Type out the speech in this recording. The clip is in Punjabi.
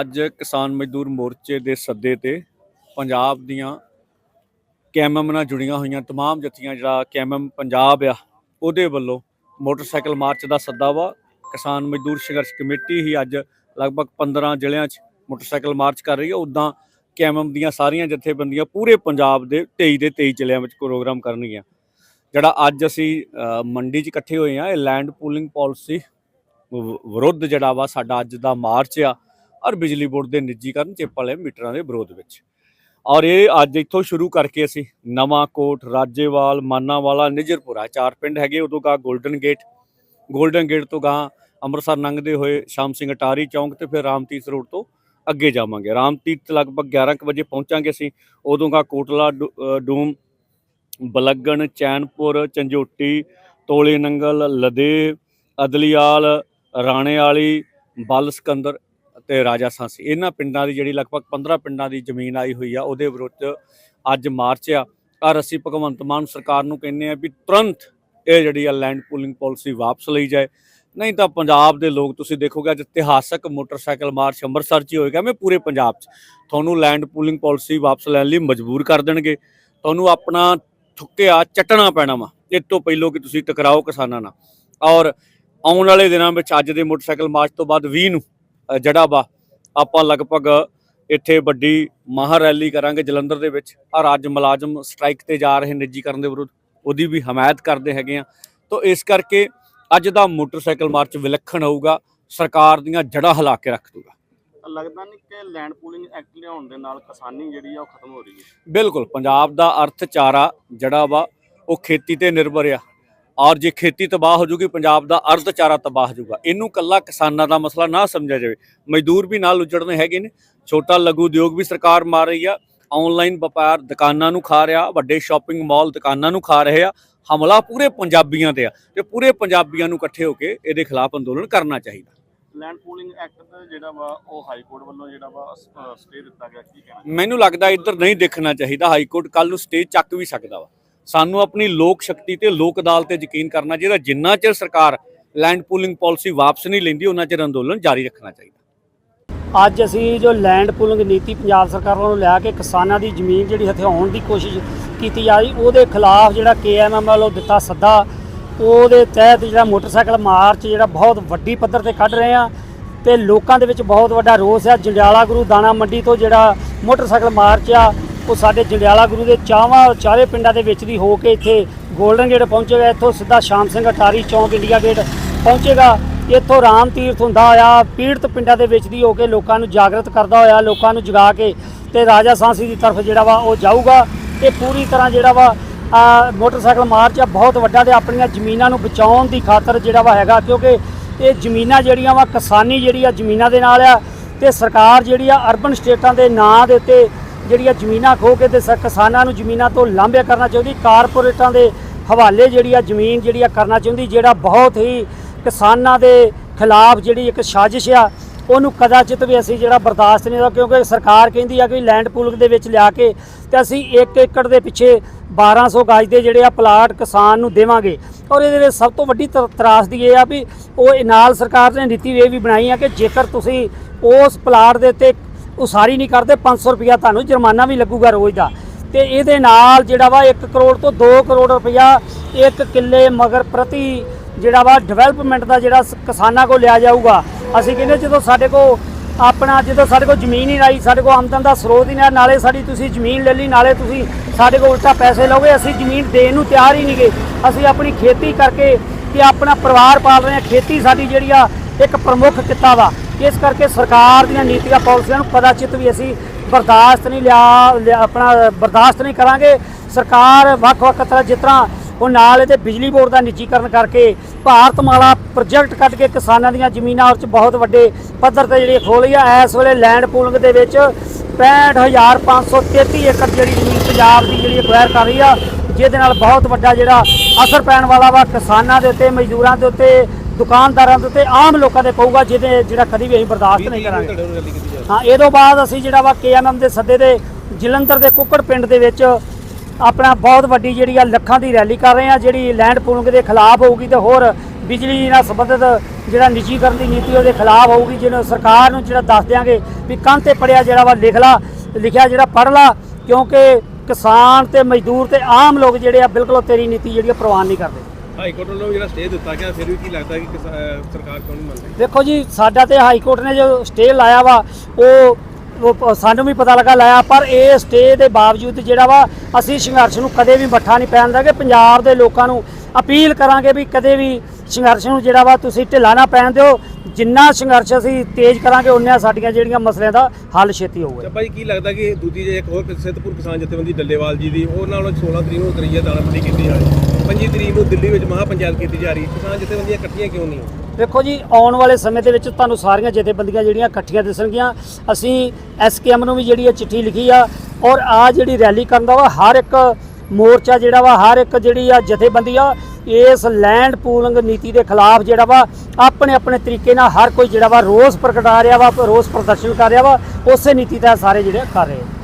ਅੱਜ ਕਿਸਾਨ ਮਜ਼ਦੂਰ ਮੋਰਚੇ ਦੇ ਸੱਦੇ ਤੇ ਪੰਜਾਬ ਦੀਆਂ ਕੈਮਮ ਨਾਲ ਜੁੜੀਆਂ ਹੋਈਆਂ तमाम ਜਥੀਆਂ ਜਿਹੜਾ ਕੈਮਮ ਪੰਜਾਬ ਆ ਉਹਦੇ ਵੱਲੋਂ ਮੋਟਰਸਾਈਕਲ ਮਾਰਚ ਦਾ ਸੱਦਾ ਵਾ ਕਿਸਾਨ ਮਜ਼ਦੂਰ ਸੰਘਰਸ਼ ਕਮੇਟੀ ਹੀ ਅੱਜ ਲਗਭਗ 15 ਜ਼ਿਲ੍ਹਿਆਂ 'ਚ ਮੋਟਰਸਾਈਕਲ ਮਾਰਚ ਕਰ ਰਹੀ ਹੈ ਉਦਾਂ ਕੈਮਮ ਦੀਆਂ ਸਾਰੀਆਂ ਜਥੇਬੰਦੀਆਂ ਪੂਰੇ ਪੰਜਾਬ ਦੇ 23 ਦੇ 23 ਜ਼ਿਲ੍ਹਿਆਂ ਵਿੱਚ ਪ੍ਰੋਗਰਾਮ ਕਰਨਗੀਆਂ ਜਿਹੜਾ ਅੱਜ ਅਸੀਂ ਅ, ਮੰਡੀ 'ਚ ਇਕੱਠੇ ਹੋਏ ਆ ਇਹ ਲੈਂਡ ਪੂਲਿੰਗ ਪਾਲਿਸੀ ਵਿਰੁੱਧ ਜਿਹੜਾ ਵਾ ਸਾਡਾ ਅੱਜ ਦਾ ਮਾਰਚ ਆ ਔਰ ਬਿਜਲੀ ਬੋਰਡ ਦੇ ਨਿੱਜੀਕਰਨ ਚਿੱਪ ਵਾਲੇ ਮੀਟਰਾਂ ਦੇ ਵਿਰੋਧ ਵਿੱਚ। ਔਰ ਇਹ ਅੱਜ ਇੱਥੋਂ ਸ਼ੁਰੂ ਕਰਕੇ ਅਸੀਂ ਨਵਾਂ ਕੋਟ ਰਾਜੇਵਾਲ, ਮਾਨਾਵਾਲਾ, ਨਿਜਰਪੁਰਾ, ਚਾਰ ਪਿੰਡ ਹੈਗੇ, ਉਦੋਂ ਗਾ 골ਡਨ ਗੇਟ 골ਡਨ ਗੇਟ ਤੋਂ ਗਾ ਅੰਮ੍ਰਿਤਸਰ ਲੰਘਦੇ ਹੋਏ ਸ਼ਾਮ ਸਿੰਘ ਅਟਾਰੀ ਚੌਂਕ ਤੇ ਫਿਰ ਰਾਮਤੀਰਥ ਰੋਡ ਤੋਂ ਅੱਗੇ ਜਾਵਾਂਗੇ। ਰਾਮਤੀਰਥ ਲਗਭਗ 11 ਕੁ ਵਜੇ ਪਹੁੰਚਾਂਗੇ ਅਸੀਂ, ਉਦੋਂ ਗਾ ਕੋਟਲਾ ਡੂ- ਡੂਮ, ਬਲੱਗਣ, ਚੈਨਪੁਰ, ਚੰਜੋਟੀ, ਤੋਲੇ ਨੰਗਲ, ਲਦੇ, ਅਦਲੀਆਲ ਰਾਣੇ ਵਾਲੀ ਬਲ ਸਕੰਦਰ ਤੇ ਰਾਜਾ ਸਾਂਸੀ। ਇਹਨਾਂ ਪਿੰਡਾਂ ਦੀ ਜਿਹੜੀ ਲਗਭਗ 15 ਪਿੰਡਾਂ ਦੀ ਜ਼ਮੀਨ ਆਈ ਹੋਈ ਆ, ਉਹਦੇ ਵਿਰੁੱਧ ਅੱਜ ਮਾਰਚ ਆ। ਔਰ ਅਸੀਂ ਭਗਵੰਤ ਮਾਨ ਸਰਕਾਰ ਨੂੰ ਕਹਿੰਦੇ ਆ ਵੀ ਤੁਰੰਤ ਇਹ ਜਿਹੜੀ ਆ ਲੈਂਡ ਪੂਲਿੰਗ ਪਾਲਿਸੀ ਵਾਪਸ ਲਈ ਜਾਏ। ਨਹੀਂ ਤਾਂ ਪੰਜਾਬ ਦੇ ਲੋਕ, ਤੁਸੀਂ ਦੇਖੋਗੇ ਅੱਜ ਇਤਿਹਾਸਕ ਮੋਟਰਸਾਈਕਲ ਮਾਰਚ ਅੰਮ੍ਰਿਤਸਰ 'ਚ ਹੀ ਹੋਏਗਾ ਮੈਂ ਪੂਰੇ ਪੰਜਾਬ 'ਚ। ਤੁਹਾਨੂੰ ਲੈਂਡ ਪੂਲਿੰਗ ਪਾਲਿਸੀ ਵਾਪਸ ਲੈਣ ਲਈ ਮਜਬੂਰ ਕਰ ਦੇਣਗੇ। ਤੁਹਾਨੂੰ ਆਪਣਾ ਥੁੱਕਿਆ ਚੱਟਣਾ ਪੈਣਾ ਵਾ। ਇਹ ਤੋਂ ਪਹਿਲਾਂ ਕਿ ਤੁਸੀਂ ਟਕਰਾਓ ਕਿਸਾਨਾਂ ਨਾਲ। ਔਰ ਆਉਣ ਵਾਲੇ ਦਿਨਾਂ ਵਿੱਚ ਅੱਜ ਦੇ ਮੋਟਰਸਾਈਕਲ ਮਾਰਚ ਤੋਂ ਬਾਅਦ 20 ਨੂੰ ਜਿਹੜਾ ਵਾ। ਆਪਾਂ ਲਗਭਗ ਇੱਥੇ ਵੱਡੀ ਮਹਾ ਰੈਲੀ ਕਰਾਂਗੇ ਜਲੰਧਰ ਦੇ ਵਿੱਚ। ਔਰ ਅੱਜ ਮੁਲਾਜ਼ਮ ਸਟ੍ਰਾਈਕ ਤੇ ਜਾ ਰਹੇ ਨਿੱਜੀਕਰਨ ਦੇ ਵਿਰੁੱਧ। ਉਹਦੀ ਵੀ ਹਮਾਇਤ ਕਰਦੇ ਹੈਗੇ ਆ। ਤੋਂ ਇਸ ਕਰਕੇ ਅੱਜ ਦਾ ਮੋਟਰਸਾਈਕਲ ਮਾਰਚ ਵਿਲੱਖਣ ਹੋਊਗਾ। ਸਰਕਾਰ ਦੀਆਂ ਜੜ੍ਹਾਂ ਹਿਲਾ ਕੇ ਰੱਖ ਦੂਗਾ ਲੱਗਦਾ ਨਹੀਂ ਕਿ ਲੈਂਡ ਪੂਲਿੰਗ ਐਕਟ ਲਿਆਉਣ ਦੇ ਨਾਲ ਕਿਸਾਨੀ ਜਿਹੜੀ ਆ ਉਹ ਖਤਮ ਹੋ ਰਹੀ ਹੈ। ਬਿਲਕੁਲ ਪੰਜਾਬ ਦਾ ਅਰਥਚਾਰਾ ਜਿਹੜਾ ਵਾ ਉਹ ਖੇਤੀ ਤੇ ਨਿਰਭਰ ਆ। ਔਰ ਜੇ ਖੇਤੀ ਤਬਾਹ ਹੋ ਜੂਗੀ ਪੰਜਾਬ ਦਾ ਅਰਥਚਾਰਾ ਤਬਾਹ ਹੋ ਜਾਊਗਾ ਇਹਨੂੰ ਕੱਲਾ ਕਿਸਾਨਾਂ ਦਾ ਮਸਲਾ ਨਾ ਸਮਝਿਆ ਜਾਵੇ। ਮਜ਼ਦੂਰ ਵੀ ਨਾਲ ਉਜੜਨੇ ਹੈਗੇ ਨੇ। ਛੋਟਾ ਲਘੂ ਉਦਯੋਗ ਵੀ ਸਰਕਾਰ ਮਾਰ ਰਹੀ ਆ। ਆਨਲਾਈਨ ਵਪਾਰ ਦੁਕਾਨਾਂ ਨੂੰ ਖਾ ਰਿਹਾ ਵੱਡੇ ਸ਼ਾਪਿੰਗ ਮਾਲ ਦੁਕਾਨਾਂ ਨੂੰ ਖਾ ਰਹੇ ਆ। ਹਮਲਾ ਪੂਰੇ ਪੰਜਾਬੀਆਂ ਤੇ ਆ ਤੇ ਪੂਰੇ ਪੰਜਾਬੀਆਂ ਨੂੰ ਇਕੱਠੇ ਹੋ ਕੇ ਇਹਦੇ ਖਿਲਾਫ ਅੰਦੋਲਨ ਕਰਨਾ ਚਾਹੀਦਾ। ਲੈਂਡ ਪੂਲਿੰਗ ਐਕਟ ਦਾ ਜਿਹੜਾ ਵਾ ਉਹ ਹਾਈ ਕੋਰਟ ਵੱਲੋਂ ਜਿਹੜਾ ਵਾ ਸਟੇ ਦਿੱਤਾ ਗਿਆ ਕੀ ਕਹਿਣਾ ਮੈਨੂੰ ਲੱਗਦਾ ਇੱਧਰ ਨਹੀਂ ਦੇਖਣਾ ਚਾਹੀਦਾ। ਹਾਈ ਕੋਰਟ ਕੱਲ ਨੂੰ ਸਟੇਜ ਚੱਕ ਵੀ ਸਕਦਾ ਵਾ। ਸਾਨੂੰ ਆਪਣੀ ਲੋਕ ਸ਼ਕਤੀ ਤੇ ਲੋਕ ਅਦਾਲਤ ਤੇ ਯਕੀਨ ਕਰਨਾ ਚਾਹੀਦਾ। ਜਿੰਨਾ ਚਿਰ ਸਰਕਾਰ ਲੈਂਡ ਪੂਲਿੰਗ ਪਾਲਿਸੀ ਵਾਪਸ ਨਹੀਂ ਲੈਂਦੀ, ਉਹਨਾਂ ਚਿਰ ਅੰਦੋਲਨ ਜਾਰੀ ਰੱਖਣਾ ਚਾਹੀਦਾ। ਅੱਜ ਅਸੀਂ ਜੋ ਲੈਂਡ ਪੂਲਿੰਗ ਨੀਤੀ ਪੰਜਾਬ ਸਰਕਾਰ ਵੱਲੋਂ ਲੈ ਕੇ ਕਿਸਾਨਾਂ ਦੀ ਜ਼ਮੀਨ ਜਿਹੜੀ ਹਥਿਆਉਣ ਦੀ ਕੋਸ਼ਿਸ਼ ਕੀਤੀ ਜਾ ਰਹੀ, ਉਹਦੇ ਖਿਲਾਫ ਜਿਹੜਾ ਕੇਐਮਐਮ ਵੱਲੋਂ ਦਿੱਤਾ ਸੱਦਾ, ਉਹਦੇ ਤਹਿਤ ਜਿਹੜਾ ਮੋਟਰਸਾਈਕਲ ਮਾਰਚ ਜਿਹੜਾ ਬਹੁਤ ਵੱਡੀ ਪੱਧਰ ਤੇ ਕੱਢ ਰਹੇ ਆ ਤੇ ਲੋਕਾਂ ਦੇ ਵਿੱਚ ਬਹੁਤ ਵੱਡਾ ਰੋਸ ਆ। ਜੰਡਿਆਲਾ ਗੁਰੂ ਦਾਣਾ ਮੰਡੀ ਤੋਂ ਜਿਹੜਾ ਮੋਟਰਸਾਈਕਲ ਮਾਰਚ ਆ ਉਹ ਸਾਡੇ ਜੰਡਿਆਲਾ ਗੁਰੂ ਦੇ ਚਾਵਾਂ ਚਾਰੇ ਪਿੰਡਾਂ ਦੇ ਵਿੱਚ ਦੀ ਹੋ ਕੇ ਇੱਥੇ ਗੋਲਡਨ ਗੇਟ ਪਹੁੰਚੇਗਾ ਇੱਥੋਂ ਸਿੱਧਾ ਸ਼ਾਮ ਸਿੰਘ ਅਟਾਰੀ ਚੌਂਕ ਇੰਡੀਆ ਗੇਟ ਪਹੁੰਚੇਗਾ। ਇੱਥੋਂ ਰਾਮ ਤੀਰਥ ਹੁੰਦਾ ਹੋਇਆ, ਪੀੜਤ ਪਿੰਡਾਂ ਦੇ ਵਿੱਚ ਦੀ ਹੋ ਕੇ ਲੋਕਾਂ ਨੂੰ ਜਾਗਰਤ ਕਰਦਾ ਹੋਇਆ, ਲੋਕਾਂ ਨੂੰ ਜਗਾ ਕੇ ਤੇ ਰਾਜਾ ਸਾਂਸੀ ਦੀ ਤਰਫ ਜਿਹੜਾ ਵਾ ਉਹ ਜਾਊਗਾ। ਇਹ ਪੂਰੀ ਤਰ੍ਹਾਂ ਜਿਹੜਾ ਵਾ ਮੋਟਰਸਾਈਕਲ ਮਾਰਚ ਆ, ਬਹੁਤ ਵੱਡਾ ਤੇ ਆਪਣੀਆਂ ਜ਼ਮੀਨਾਂ ਨੂੰ ਬਚਾਉਣ ਦੀ ਖਾਤਰ ਜਿਹੜਾ ਵਾ ਹੈਗਾ। ਕਿਉਂਕਿ ਇਹ ਜ਼ਮੀਨਾਂ ਜਿਹੜੀਆਂ ਵਾ, ਕਿਸਾਨੀ ਜਿਹੜੀ ਆ ਜ਼ਮੀਨਾਂ ਦੇ ਨਾਲ ਆ ਤੇ ਸਰਕਾਰ ਜਿਹੜੀ ਆ ਅਰਬਨ ਸਟੇਟਾਂ ਦੇ ਨਾਂ ਦੇ ਉੱਤੇ ਜਿਹੜੀਆਂ ਜ਼ਮੀਨਾਂ ਖੋ ਕੇ ਤੇ ਸ- ਕਿਸਾਨਾਂ ਨੂੰ ਜ਼ਮੀਨਾਂ ਤੋਂ ਲਾਂਭਿਆ ਕਰਨਾ ਚਾਹੁੰਦੀ, ਕਾਰਪੋਰੇਟਾਂ ਦੇ ਹਵਾਲੇ ਜਿਹੜੀ ਆ ਜ਼ਮੀਨ ਜਿਹੜੀ ਆ ਕਰਨਾ ਚਾਹੁੰਦੀ, ਜਿਹੜਾ ਬਹੁਤ ਹੀ ਕਿਸਾਨਾਂ ਦੇ ਖਿਲਾਫ ਜਿਹੜੀ ਇੱਕ ਸਾਜ਼ਿਸ਼ ਆ, ਉਹਨੂੰ ਕਦਾਚਿਤ ਵੀ ਅਸੀਂ ਜਿਹੜਾ ਬਰਦਾਸ਼ਤ ਨਹੀਂ ਦਾ ਕਿਉਂਕਿ ਸਰਕਾਰ ਕਹਿੰਦੀ ਆ ਕਿ ਲੈਂਡ ਪੂਲਿੰਗ ਦੇ ਵਿੱਚ ਲਿਆ ਕੇ ਤੇ ਅਸੀਂ 1 ਏਕੜ ਦੇ ਪਿੱਛੇ 1200 ਗਜ ਦੇ ਜਿਹੜੇ ਆ ਪਲਾਟ ਕਿਸਾਨ ਨੂੰ ਦੇਵਾਂਗੇ। ਔਰ ਇਹਦੇ ਵਿੱਚ ਸਭ ਤੋਂ ਵੱਡੀ ਤਰ- ਤਰਾਸਦੀ ਇਹ ਆ ਵੀ ਉਹ ਇਹ ਨਾਲ ਸਰਕਾਰ ਨੇ ਨੀਤੀ ਇਹ ਵੀ ਬਣਾਈ ਆ ਕਿ ਜੇਕਰ ਤੁਸੀਂ ਉਸ ਪਲਾਟ ਦੇ ਉੱਤੇ ਉਸਾਰੀ ਨਹੀਂ ਕਰਦੇ 500 ਰੁਪਇਆ ਤੁਹਾਨੂੰ ਜੁਰਮਾਨਾ ਵੀ ਲੱਗੂਗਾ ਰੋਜ਼ ਦਾ। ਤੇ ਇਹਦੇ ਨਾਲ ਜਿਹੜਾ ਵਾ 1 ਕਰੋੜ ਤੋਂ 2 ਕਰੋੜ ਰੁਪਇਆ ਇੱਕ ਕਿੱਲੇ ਮਗਰ ਪ੍ਰਤੀ ਜਿਹੜਾ ਵਾ ਡਿਵੈਲਪਮੈਂਟ ਦਾ ਜਿਹੜਾ ਕਿਸਾਨਾਂ ਕੋਲ ਲਿਆ ਜਾਊਗਾ। ਅਸੀਂ ਕਹਿੰਦੇ ਜਦੋਂ ਸਾਡੇ ਕੋਲ ਆਪਣਾ, ਜਦੋਂ ਸਾਡੇ ਕੋਲ ਜ਼ਮੀਨ ਹੀ ਨਹੀਂ, ਸਾਡੇ ਕੋਲ ਆਮਦਨ ਦਾ ਸਰੋਤ ਹੀ ਨਹੀਂ, ਨਾਲੇ ਸਾਡੀ ਤੁਸੀਂ ਜ਼ਮੀਨ ਲੈ ਲਈ, ਨਾਲੇ ਤੁਸੀਂ ਸਾਡੇ ਕੋਲ ਉਲਟਾ ਪੈਸੇ ਲਓਗੇ, ਅਸੀਂ ਜ਼ਮੀਨ ਦੇਣ ਨੂੰ ਤਿਆਰ ਹੀ ਨਹੀਂ ਨਹੀਂਗੇ ਅਸੀਂ ਆਪਣੀ ਖੇਤੀ ਕਰਕੇ ਤੇ ਆਪਣਾ ਪਰਿਵਾਰ ਪਾਲ ਰਹੇ ਹਾਂ, ਖੇਤੀ ਸਾਡੀ ਜਿਹੜੀ ਆ ਇੱਕ ਪ੍ਰਮੁੱਖ ਕਿੱਤਾ ਵਾ। ਇਸ ਕਰਕੇ ਸਰਕਾਰ ਦੀਆਂ ਨੀਤੀਆਂ ਪਾਲਿਸੀਆਂ ਨੂੰ ਕਦਾਚਿਤ ਵੀ ਅਸੀਂ ਬਰਦਾਸ਼ਤ ਨਹੀਂ ਲਿਆ, ਲਿਆ- ਆਪਣਾ ਬਰਦਾਸ਼ਤ ਨਹੀਂ ਕਰਾਂਗੇ। ਸਰਕਾਰ ਵੱਖ-ਵੱਖ ਤਰ੍ਹਾਂ ਜਿਸ ਤਰ੍ਹਾਂ ਉਹ ਨਾਲ ਇਹਦੇ ਬਿਜਲੀ ਬੋਰਡ ਦਾ ਨਿੱਜੀਕਰਨ ਕਰਕੇ ਭਾਰਤਮਾਲਾ ਪ੍ਰੋਜੈਕਟ ਕੱਢ ਕੇ ਕਿਸਾਨਾਂ ਦੀਆਂ ਜ਼ਮੀਨਾਂ ਉੱਚ ਬਹੁਤ ਵੱਡੇ ਪੱਧਰ ਤੇ ਜਿਹੜੀ ਖੋਲੀ ਆ। ਇਸ ਵੇਲੇ ਲੈਂਡ ਪੂਲਿੰਗ ਦੇ ਵਿੱਚ 65533 ਏਕੜ ਜਿਹੜੀ ਜ਼ਮੀਨ ਪੰਜਾਬ ਦੀ ਜਿਹੜੀ ਅਕਵਾਇਰ ਕਰ ਰਹੀ ਆ। ਜਿਹਦੇ ਨਾਲ ਬਹੁਤ ਵੱਡਾ ਜਿਹੜਾ ਅਸਰ ਪੈਣ ਵਾਲਾ ਵਾ ਕਿਸਾਨਾਂ ਦੇ ਉੱਤੇ, ਮਜ਼ਦੂਰਾਂ ਦੇ ਉੱਤੇ। ਦੁਕਾਨਦਾਰਾਂ ਦੇ ਉੱਤੇ ਆਮ ਲੋਕਾਂ ਦੇ ਪਊਗਾ ਜਿਹਦੇ ਜਿਹੜਾ ਕਦੀ ਵੀ ਅਸੀਂ ਬਰਦਾਸ਼ਤ ਨਹੀਂ ਕਰਾਂਗੇ। ਹਾਂ ਇਹ ਤੋਂ ਬਾਅਦ ਅਸੀਂ ਜਿਹੜਾ ਵਾ ਕੇਐਮਐਮ ਦੇ ਸੱਦੇ ਦੇ ਜਲੰਧਰ ਦੇ ਕੁੱਕੜ ਪਿੰਡ ਦੇ ਵਿੱਚ ਆਪਣਾ ਬਹੁਤ ਵੱਡੀ ਜਿਹੜੀ ਆ ਲੱਖਾਂ ਦੀ ਰੈਲੀ ਕਰ ਰਹੇ ਆ ਜਿਹੜੀ ਲੈਂਡ ਪੂਲਿੰਗ ਦੇ ਖਿਲਾਫ ਹੋਊਗੀ ਤੇ ਹੋਰ ਬਿਜਲੀ ਨਾਲ ਸੰਬੰਧਿਤ ਜਿਹੜਾ ਨਿੱਜੀਕਰਨ ਦੀ ਨੀਤੀ ਉਹਦੇ ਖਿਲਾਫ ਹੋਊਗੀ ਜਿਹਨੂੰ ਸਰਕਾਰ ਨੂੰ ਜਿਹੜਾ ਦੱਸ ਦਿਆਂਗੇ ਵੀ ਕੰਨ ਤੇ ਪੜਿਆ ਜਿਹੜਾ ਵਾ ਲਿਖ ਲਾ ਲਿਖਿਆ ਜਿਹੜਾ ਪੜ ਲਾ ਕਿਉਂਕਿ ਕਿਸਾਨ ਤੇ ਮਜ਼ਦੂਰ ਤੇ ਆਮ ਲੋਕ ਜਿਹੜੇ ਆ ਬਿਲਕੁਲ ਤੇਰੀ ਨੀਤੀ ਜਿਹੜੀ ਆ ਪ੍ਰਵਾਨ ਨਹੀਂ ਕਰਦੇ। ਹਾਈ ਕੋਰਟ ਵੱਲੋਂ ਜਿਹੜਾ ਸਟੇ ਦਿੱਤਾ ਗਿਆ ਫਿਰ ਵੀ ਕੀ ਲੱਗਦਾ ਕਿ ਕਿਸਾ- ਅਹ ਸਰਕਾਰ ਕਿਉਂ ਨਹੀਂ ਮੰਨ ਰਹੀ? ਦੇਖੋ ਜੀ ਸਾਡਾ ਤੇ ਹਾਈ ਕੋਰਟ ਨੇ ਜੋ ਸਟੇ ਲਾਇਆ ਵਾ ਉਹ ਉਹ ਪ- ਸਾਨੂੰ ਵੀ ਪਤਾ ਲੱਗਾ ਲਾਇਆ ਪਰ ਇਹ ਸਟੇ ਦੇ ਬਾਵਜੂਦ ਜਿਹੜਾ ਵਾ ਅਸੀਂ ਸੰਘਰਸ਼ ਨੂੰ ਕਦੇ ਵੀ ਮੱਠਾ ਨਹੀਂ ਪੈਣ ਦਾਂਗੇ ਪੰਜਾਬ ਦੇ ਲੋਕਾਂ ਨੂੰ ਅਪੀਲ ਕਰਾਂਗੇ ਵੀ ਕਦੇ ਵੀ ਸੰਘਰਸ਼ ਨੂੰ ਜਿਹੜਾ ਵਾ ਤੁਸੀਂ ਢਿੱਲਾ ਨਾ ਪੈਣ ਦਿਓ। ਜਿੰਨਾ ਸੰਘਰਸ਼ ਅਸੀਂ ਤੇਜ਼ ਕਰਾਂਗੇ ਉਨੀਆਂ ਸਾਡੀਆਂ ਜਿਹੜੀਆਂ ਮਸਲਿਆਂ ਦਾ ਹੱਲ ਛੇਤੀ ਹੋਊਗਾ। ਤੇ ਭਾਈ ਕੀ ਲੱਗਦਾ ਕਿ ਦੂਜੀ ਜੇ ਇੱਕ ਹੋਰ ਸਿੱਧਪੁਰ ਕਿਸਾਨ ਜਥੇਬੰਦੀ ਡੱਲੇਵਾਲ ਜੀ ਦੀ ਉਹ ਨਾਲ 16 ਤਰੀਕ ਨੂੰ ਉਤਰੀ ਹੈ ਦਾਣਾਬੰਦੀ ਕੀਤੀ ਜਾ ਰਹੀ 25 ਤਰੀਕ ਨੂੰ ਦਿੱਲੀ ਵਿੱਚ ਮਹਾ ਪੰਚਾਇਤ ਕੀਤੀ ਜਾ ਰਹੀ ਕਿਸਾਨ ਜਥੇਬੰਦੀਆਂ ਇਕੱਠੀਆਂ ਕਿਉਂ ਨਹੀਂ? ਦੇਖੋ ਜੀ, ਆਉਣ ਵਾਲੇ ਸਮੇਂ ਦੇ ਵਿੱਚ ਤੁਹਾਨੂੰ ਸਾਰੀਆਂ ਜਥੇਬੰਦੀਆਂ ਜਿਹੜੀਆਂ ਇਕੱਠੀਆਂ ਦਿਸਣਗੀਆਂ। ਅਸੀਂ ਐਸਕੇਐਮ ਨੂੰ ਵੀ ਜਿਹੜੀ ਇਹ ਚਿੱਠੀ ਲਿਖੀ ਆ ਔਰ ਆ ਜਿਹੜੀ ਰੈਲੀ ਕਰਨ ਦਾ ਵਾ, ਹਰ ਇੱਕ ਮੋਰਚਾ ਜਿਹੜਾ ਵਾ, ਹਰ ਇੱਕ ਜਿਹੜੀ ਆ ਜਥੇਬੰਦੀ ਆ, ਇਸ ਲੈਂਡ ਪੂਲਿੰਗ ਨੀਤੀ ਦੇ ਖਿਲਾਫ ਜਿਹੜਾ ਵਾ, ਆਪਣੇ ਆਪਣੇ ਤਰੀਕੇ ਨਾਲ ਹਰ ਕੋਈ ਜਿਹੜਾ ਵਾ ਰੋਸ ਪ੍ਰਗਟਾ ਰਿਹਾ ਵਾ, ਰੋਸ ਪ੍ਰਦਰਸ਼ਨ ਕਰ ਰਿਹਾ ਵਾ, ਉਸੇ ਨੀਤੀ ਦਾ ਸਾਰੇ ਜਿਹੜੇ ਕਰ ਰਹੇ ਆ।